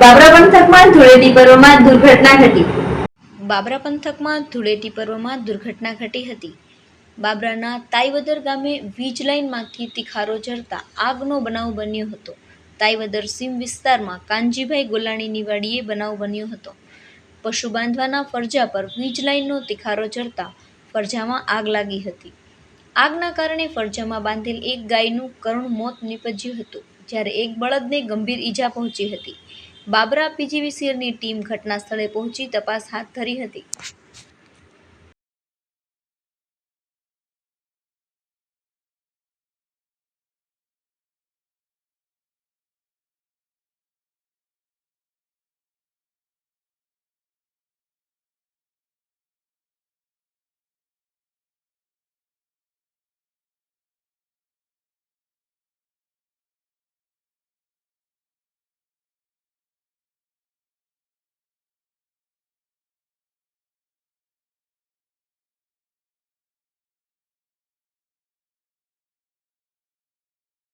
બાબરા પંથકમાં ધૂળેટી પર્વમાં દુર્ઘટના ઘટી. હતી. બાબરાના તાઈવદર ગામે વીજ લાઇનમાંથી તિખારો ઝરતા આગનો બનાવ બન્યો હતો. તાઈવદર સીમ વિસ્તારમાં કાનજીભાઈ ગોલાણીની વાડીએ બનાવ બન્યો હતો. પશુ બાંધવાના ફરજા પર વીજ લાઇનનો તિખારો ઝરતા ફરજામાં આગ લાગી હતી. આગના કારણે ફરજામાં બાંધેલ એક ગાયનું કરુણ મોત નીપજ્યું હતું, જ્યારે એક બળદને ગંભીર ઈજા પહોંચી હતી. બાબરા પીજીવીસીએલની ટીમ ઘટના સ્થળે પહોંચી તપાસ હાથ ધરી હતી.